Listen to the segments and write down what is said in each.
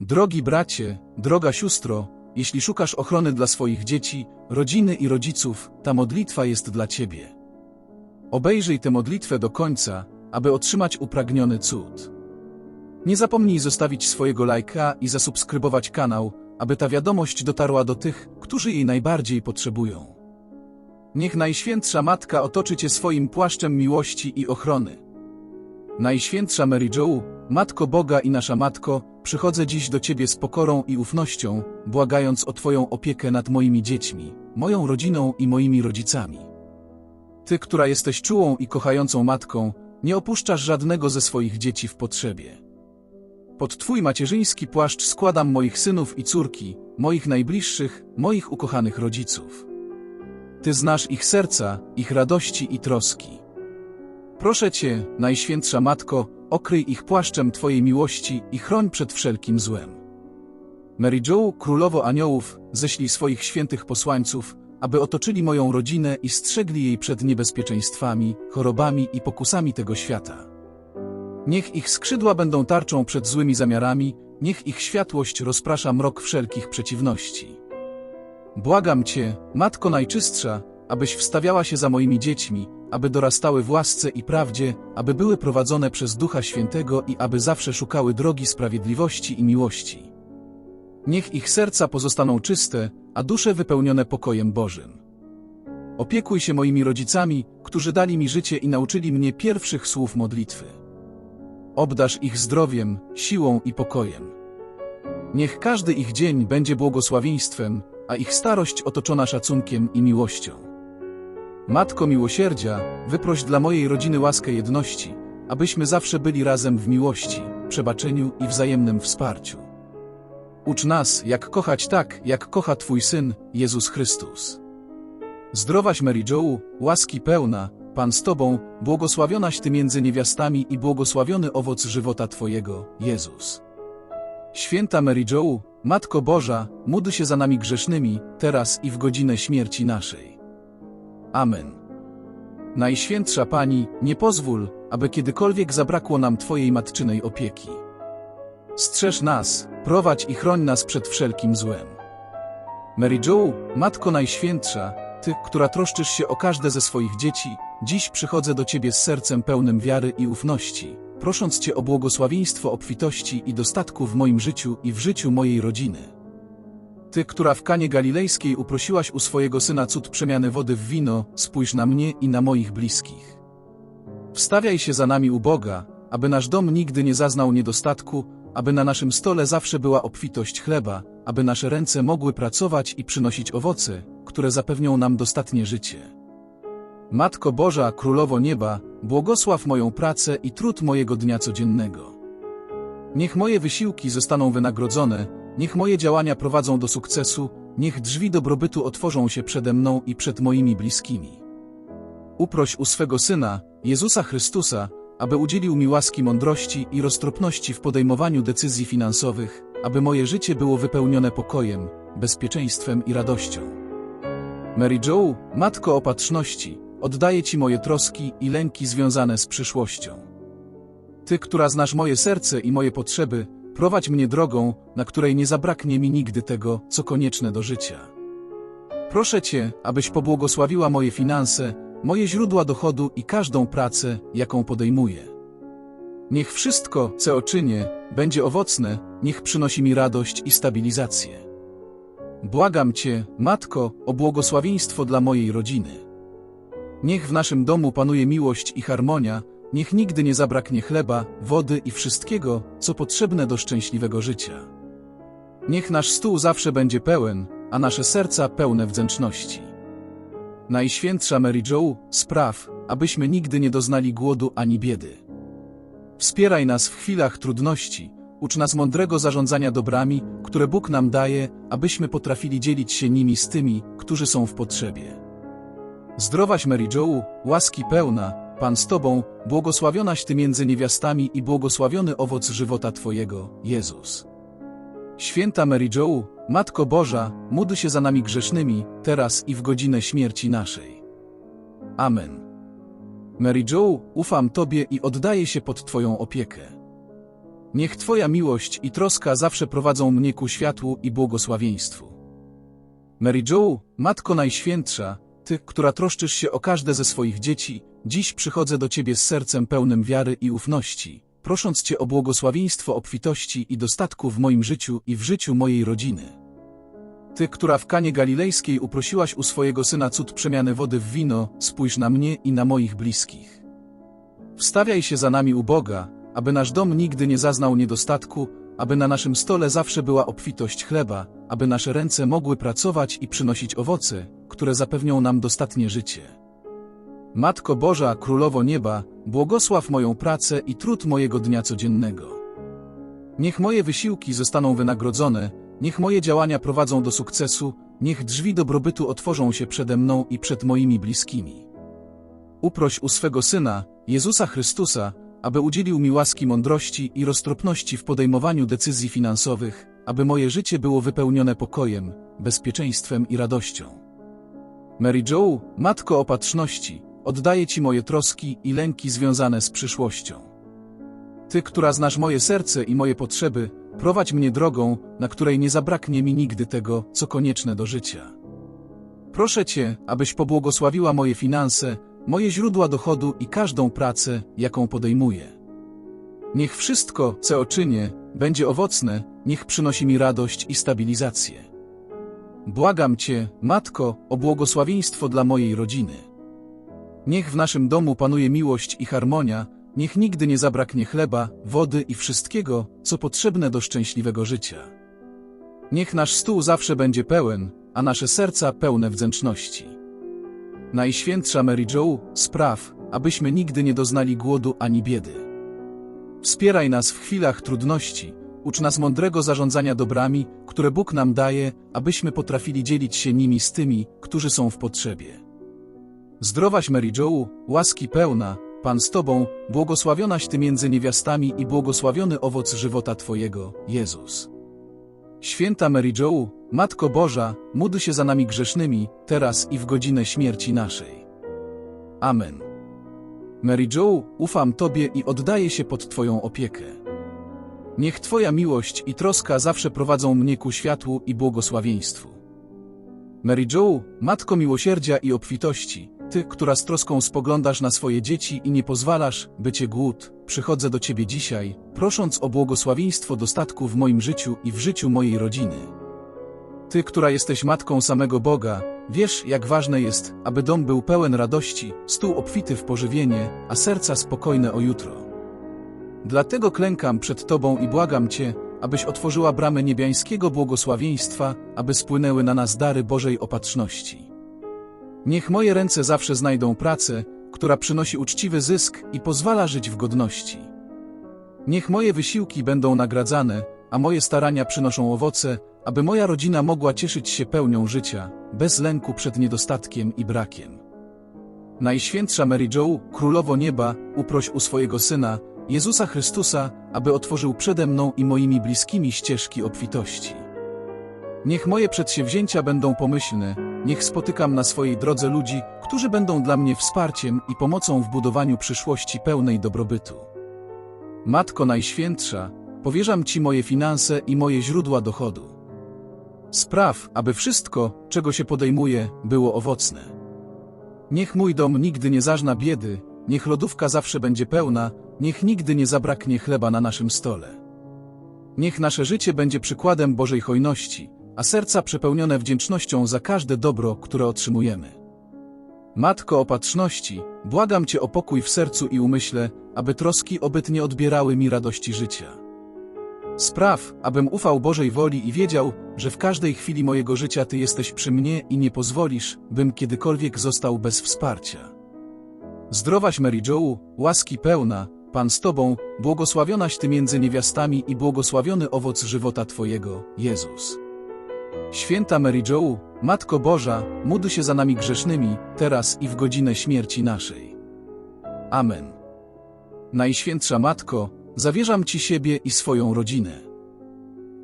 Drogi bracie, droga siostro, jeśli szukasz ochrony dla swoich dzieci, rodziny i rodziców, ta modlitwa jest dla ciebie. Obejrzyj tę modlitwę do końca, aby otrzymać upragniony cud. Nie zapomnij zostawić swojego lajka i zasubskrybować kanał, aby ta wiadomość dotarła do tych, którzy jej najbardziej potrzebują. Niech Najświętsza Matka otoczy Cię swoim płaszczem miłości i ochrony. Najświętsza Mary Jo, Matko Boga i nasza Matko, przychodzę dziś do Ciebie z pokorą i ufnością, błagając o Twoją opiekę nad moimi dziećmi, moją rodziną i moimi rodzicami. Ty, która jesteś czułą i kochającą matką, nie opuszczasz żadnego ze swoich dzieci w potrzebie. Pod Twój macierzyński płaszcz składam moich synów i córki, moich najbliższych, moich ukochanych rodziców. Ty znasz ich serca, ich radości i troski. Proszę Cię, Najświętsza Matko, okryj ich płaszczem Twojej miłości i chroń przed wszelkim złem. Mary Jo, Królowo Aniołów, ześlij swoich świętych posłańców, aby otoczyli moją rodzinę i strzegli jej przed niebezpieczeństwami, chorobami i pokusami tego świata. Niech ich skrzydła będą tarczą przed złymi zamiarami, niech ich światłość rozprasza mrok wszelkich przeciwności. Błagam Cię, Matko Najczystsza, abyś wstawiała się za moimi dziećmi, aby dorastały w łasce i prawdzie, aby były prowadzone przez Ducha Świętego i aby zawsze szukały drogi sprawiedliwości i miłości. Niech ich serca pozostaną czyste, a dusze wypełnione pokojem Bożym. Opiekuj się moimi rodzicami, którzy dali mi życie i nauczyli mnie pierwszych słów modlitwy. Obdasz ich zdrowiem, siłą i pokojem. Niech każdy ich dzień będzie błogosławieństwem, a ich starość otoczona szacunkiem i miłością. Matko miłosierdzia, wyproś dla mojej rodziny łaskę jedności, abyśmy zawsze byli razem w miłości, przebaczeniu i wzajemnym wsparciu. Ucz nas, jak kochać tak, jak kocha Twój Syn, Jezus Chrystus. Zdrowaś Mary Jo, łaski pełna, Pan z Tobą, błogosławionaś Ty między niewiastami i błogosławiony owoc żywota Twojego, Jezus. Święta Mary Jo, Matko Boża, módl się za nami grzesznymi, teraz i w godzinę śmierci naszej. Amen. Najświętsza Pani, nie pozwól, aby kiedykolwiek zabrakło nam Twojej matczynej opieki. Strzeż nas, prowadź i chroń nas przed wszelkim złem. Mary Jo, Matko Najświętsza, Ty, która troszczysz się o każde ze swoich dzieci, dziś przychodzę do Ciebie z sercem pełnym wiary i ufności, prosząc Cię o błogosławieństwo obfitości i dostatku w moim życiu i w życiu mojej rodziny. Ty, która w Kanie Galilejskiej uprosiłaś u swojego Syna cud przemiany wody w wino, spójrz na mnie i na moich bliskich. Wstawiaj się za nami u Boga, aby nasz dom nigdy nie zaznał niedostatku, aby na naszym stole zawsze była obfitość chleba, aby nasze ręce mogły pracować i przynosić owoce, które zapewnią nam dostatnie życie. Matko Boża, Królowo Nieba, błogosław moją pracę i trud mojego dnia codziennego. Niech moje wysiłki zostaną wynagrodzone, niech moje działania prowadzą do sukcesu, niech drzwi dobrobytu otworzą się przede mną i przed moimi bliskimi. Uproś u swego Syna, Jezusa Chrystusa, aby udzielił mi łaski mądrości i roztropności w podejmowaniu decyzji finansowych, aby moje życie było wypełnione pokojem, bezpieczeństwem i radością. Mary Jo, Matko Opatrzności, oddaję Ci moje troski i lęki związane z przyszłością. Ty, która znasz moje serce i moje potrzeby, prowadź mnie drogą, na której nie zabraknie mi nigdy tego, co konieczne do życia. Proszę Cię, abyś pobłogosławiła moje finanse, moje źródła dochodu i każdą pracę, jaką podejmuję. Niech wszystko, co czynię, będzie owocne, niech przynosi mi radość i stabilizację. Błagam Cię, Matko, o błogosławieństwo dla mojej rodziny. Niech w naszym domu panuje miłość i harmonia, niech nigdy nie zabraknie chleba, wody i wszystkiego, co potrzebne do szczęśliwego życia. Niech nasz stół zawsze będzie pełen, a nasze serca pełne wdzięczności. Najświętsza Mary Jo, spraw, abyśmy nigdy nie doznali głodu ani biedy. Wspieraj nas w chwilach trudności, ucz nas mądrego zarządzania dobrami, które Bóg nam daje, abyśmy potrafili dzielić się nimi z tymi, którzy są w potrzebie. Zdrowaś Mary Jo, łaski pełna, Pan z Tobą, błogosławionaś Ty między niewiastami i błogosławiony owoc żywota Twojego, Jezus. Święta Mary Jo, Matko Boża, módl się za nami grzesznymi, teraz i w godzinę śmierci naszej. Amen. Mary Jo, ufam Tobie i oddaję się pod Twoją opiekę. Niech Twoja miłość i troska zawsze prowadzą mnie ku światłu i błogosławieństwu. Mary Jo, Matko Najświętsza, Ty, która troszczysz się o każde ze swoich dzieci, dziś przychodzę do Ciebie z sercem pełnym wiary i ufności, prosząc Cię o błogosławieństwo obfitości i dostatku w moim życiu i w życiu mojej rodziny. Ty, która w Kanie Galilejskiej uprosiłaś u swojego syna cud przemiany wody w wino, spójrz na mnie i na moich bliskich. Wstawiaj się za nami u Boga, aby nasz dom nigdy nie zaznał niedostatku, aby na naszym stole zawsze była obfitość chleba, aby nasze ręce mogły pracować i przynosić owoce, które zapewnią nam dostatnie życie. Matko Boża, Królowo Nieba, błogosław moją pracę i trud mojego dnia codziennego. Niech moje wysiłki zostaną wynagrodzone, niech moje działania prowadzą do sukcesu, niech drzwi dobrobytu otworzą się przede mną i przed moimi bliskimi. Uproś u swego Syna, Jezusa Chrystusa, aby udzielił mi łaski mądrości i roztropności w podejmowaniu decyzji finansowych, aby moje życie było wypełnione pokojem, bezpieczeństwem i radością. Mary Jo, Matko Opatrzności, oddaję Ci moje troski i lęki związane z przyszłością. Ty, która znasz moje serce i moje potrzeby, prowadź mnie drogą, na której nie zabraknie mi nigdy tego, co konieczne do życia. Proszę Cię, abyś pobłogosławiła moje finanse, moje źródła dochodu i każdą pracę, jaką podejmuję. Niech wszystko, co czynię, będzie owocne, niech przynosi mi radość i stabilizację. Błagam Cię, Matko, o błogosławieństwo dla mojej rodziny. Niech w naszym domu panuje miłość i harmonia, niech nigdy nie zabraknie chleba, wody i wszystkiego, co potrzebne do szczęśliwego życia. Niech nasz stół zawsze będzie pełen, a nasze serca pełne wdzięczności. Najświętsza Mary Jo, spraw, abyśmy nigdy nie doznali głodu ani biedy. Wspieraj nas w chwilach trudności, ucz nas mądrego zarządzania dobrami, które Bóg nam daje, abyśmy potrafili dzielić się nimi z tymi, którzy są w potrzebie. Zdrowaś Mary Jo, łaski pełna, Pan z Tobą, błogosławionaś Ty między niewiastami i błogosławiony owoc żywota Twojego, Jezus. Święta Mary Jo, Matko Boża, módl się za nami grzesznymi, teraz i w godzinę śmierci naszej. Amen. Mary Jo, ufam Tobie i oddaję się pod Twoją opiekę. Niech Twoja miłość i troska zawsze prowadzą mnie ku światłu i błogosławieństwu. Mary Jo, Matko miłosierdzia i obfitości, Ty, która z troską spoglądasz na swoje dzieci i nie pozwalasz, by Cię głód, przychodzę do Ciebie dzisiaj, prosząc o błogosławieństwo dostatku w moim życiu i w życiu mojej rodziny. Ty, która jesteś matką samego Boga, wiesz, jak ważne jest, aby dom był pełen radości, stół obfity w pożywienie, a serca spokojne o jutro. Dlatego klękam przed Tobą i błagam Cię, abyś otworzyła bramy niebiańskiego błogosławieństwa, aby spłynęły na nas dary Bożej opatrzności. Niech moje ręce zawsze znajdą pracę, która przynosi uczciwy zysk i pozwala żyć w godności. Niech moje wysiłki będą nagradzane, a moje starania przynoszą owoce, aby moja rodzina mogła cieszyć się pełnią życia, bez lęku przed niedostatkiem i brakiem. Najświętsza Mary Jo, Królowo Nieba, uproś u swojego Syna, Jezusa Chrystusa, aby otworzył przede mną i moimi bliskimi ścieżki obfitości. Niech moje przedsięwzięcia będą pomyślne, niech spotykam na swojej drodze ludzi, którzy będą dla mnie wsparciem i pomocą w budowaniu przyszłości pełnej dobrobytu. Matko Najświętsza, powierzam Ci moje finanse i moje źródła dochodu. Spraw, aby wszystko, czego się podejmuje, było owocne. Niech mój dom nigdy nie zażna biedy, niech lodówka zawsze będzie pełna, niech nigdy nie zabraknie chleba na naszym stole. Niech nasze życie będzie przykładem Bożej hojności, a serca przepełnione wdzięcznością za każde dobro, które otrzymujemy. Matko opatrzności, błagam Cię o pokój w sercu i umyśle, aby troski obyt nie odbierały mi radości życia. Spraw, abym ufał Bożej woli i wiedział, że w każdej chwili mojego życia Ty jesteś przy mnie i nie pozwolisz, bym kiedykolwiek został bez wsparcia. Zdrowaś Mary Jo, łaski pełna, Pan z Tobą, błogosławionaś Ty między niewiastami i błogosławiony owoc żywota Twojego, Jezus. Święta Mary Jo, Matko Boża, módl się za nami grzesznymi, teraz i w godzinę śmierci naszej. Amen. Najświętsza Matko, zawierzam Ci siebie i swoją rodzinę.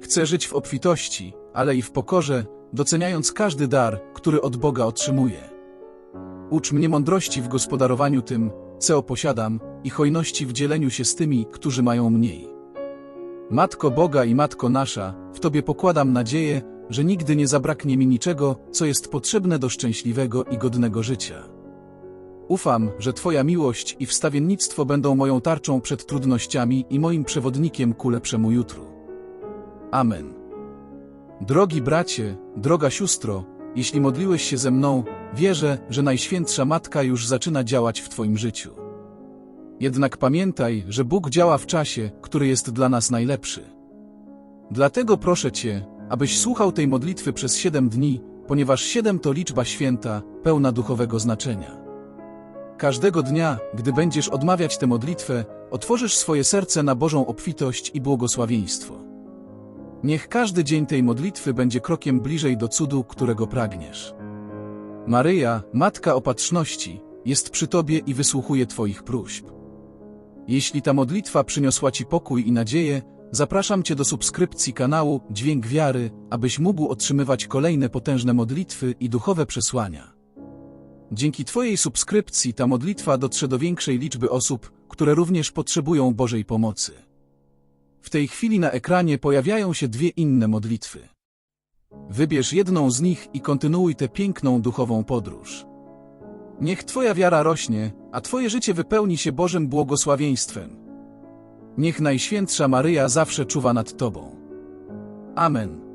Chcę żyć w obfitości, ale i w pokorze, doceniając każdy dar, który od Boga otrzymuję. Ucz mnie mądrości w gospodarowaniu tym, co posiadam, i hojności w dzieleniu się z tymi, którzy mają mniej. Matko Boga i Matko nasza, w Tobie pokładam nadzieję, że nigdy nie zabraknie mi niczego, co jest potrzebne do szczęśliwego i godnego życia. Ufam, że Twoja miłość i wstawiennictwo będą moją tarczą przed trudnościami i moim przewodnikiem ku lepszemu jutru. Amen. Drogi bracie, droga siostro, jeśli modliłeś się ze mną, wierzę, że Najświętsza Matka już zaczyna działać w Twoim życiu. Jednak pamiętaj, że Bóg działa w czasie, który jest dla nas najlepszy. Dlatego proszę Cię, abyś słuchał tej modlitwy przez siedem dni, ponieważ siedem to liczba święta, pełna duchowego znaczenia. Każdego dnia, gdy będziesz odmawiać tę modlitwę, otworzysz swoje serce na Bożą obfitość i błogosławieństwo. Niech każdy dzień tej modlitwy będzie krokiem bliżej do cudu, którego pragniesz. Maryja, Matka Opatrzności, jest przy Tobie i wysłuchuje Twoich próśb. Jeśli ta modlitwa przyniosła Ci pokój i nadzieję, zapraszam Cię do subskrypcji kanału Dźwięk Wiary, abyś mógł otrzymywać kolejne potężne modlitwy i duchowe przesłania. Dzięki Twojej subskrypcji ta modlitwa dotrze do większej liczby osób, które również potrzebują Bożej pomocy. W tej chwili na ekranie pojawiają się dwie inne modlitwy. Wybierz jedną z nich i kontynuuj tę piękną duchową podróż. Niech Twoja wiara rośnie, a Twoje życie wypełni się Bożym błogosławieństwem. Niech Najświętsza Maryja zawsze czuwa nad Tobą. Amen.